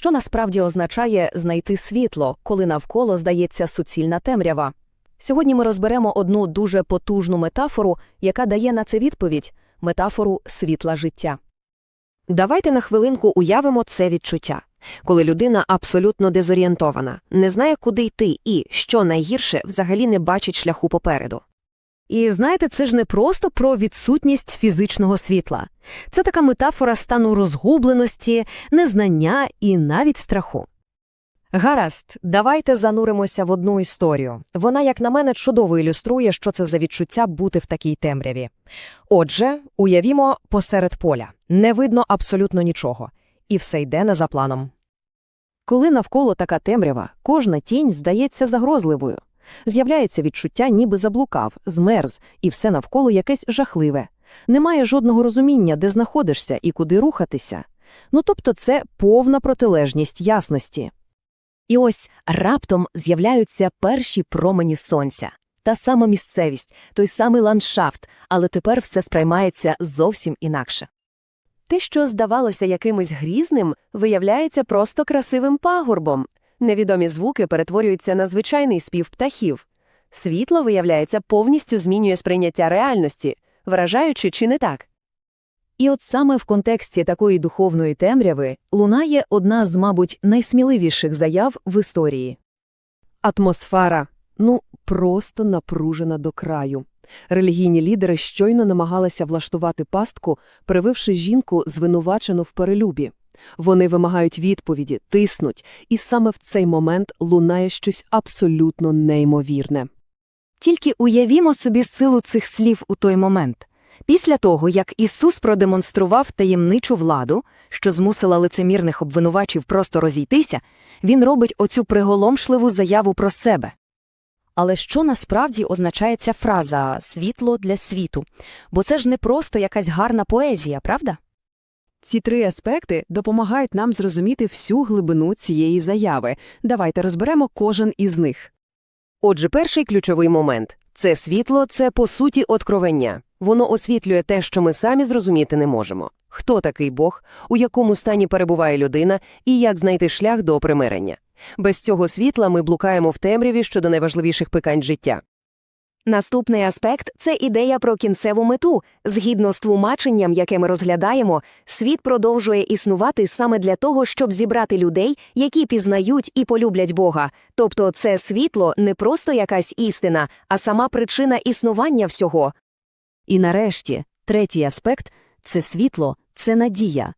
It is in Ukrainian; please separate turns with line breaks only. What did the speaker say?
Що насправді означає знайти світло, коли навколо здається суцільна темрява? Сьогодні ми розберемо одну дуже потужну метафору, яка дає на це відповідь метафору світла життя.
Давайте на хвилинку уявимо це відчуття, коли людина абсолютно дезорієнтована, не знає, куди йти і, що найгірше, взагалі не бачить шляху попереду.
І знаєте, це ж не просто про відсутність фізичного світла. Це така метафора стану розгубленості, незнання і навіть страху. Гаразд, давайте зануримося в одну історію. Вона, як на мене, чудово ілюструє, що це за відчуття бути в такій темряві. Отже, уявімо, посеред поля. Не видно абсолютно нічого. І все йде не за планом. Коли навколо така темрява, кожна тінь здається загрозливою. З'являється відчуття, ніби заблукав, змерз, і все навколо якесь жахливе. Немає жодного розуміння, де знаходишся і куди рухатися. Ну тобто це повна протилежність ясності. І ось раптом з'являються перші промені сонця. Та сама місцевість, той самий ландшафт, але тепер все сприймається зовсім інакше. Те, що здавалося якимось грізним, виявляється просто красивим пагорбом. Невідомі звуки перетворюються на звичайний спів птахів. Світло, виявляється, повністю змінює сприйняття реальності, вражаючи чи не так. І от саме в контексті такої духовної темряви лунає одна з, мабуть, найсміливіших заяв в історії. Атмосфера, ну, просто напружена до краю. Релігійні лідери щойно намагалися влаштувати пастку, прививши жінку звинувачену в перелюбі. Вони вимагають відповіді, тиснуть, і саме в цей момент лунає щось абсолютно неймовірне.
Тільки уявімо собі силу цих слів у той момент. Після того, як Ісус продемонстрував таємничу владу, що змусила лицемірних обвинувачів просто розійтися, Він робить оцю приголомшливу заяву про себе. Але що насправді означає ця фраза «світло для світу»? Бо це ж не просто якась гарна поезія, правда?
Ці три аспекти допомагають нам зрозуміти всю глибину цієї заяви. Давайте розберемо кожен із них.
Отже, перший ключовий момент – це світло, це, по суті, откровення. Воно освітлює те, що ми самі зрозуміти не можемо. Хто такий Бог, у якому стані перебуває людина і як знайти шлях до примирення. Без цього світла ми блукаємо в темряві щодо найважливіших питань життя.
Наступний аспект це ідея про кінцеву мету. Згідно з тлумаченням, яке ми розглядаємо, світ продовжує існувати саме для того, щоб зібрати людей, які пізнають і полюблять Бога. Тобто, це світло не просто якась істина, а сама причина існування всього.
І нарешті, третій аспект – це світло, це надія.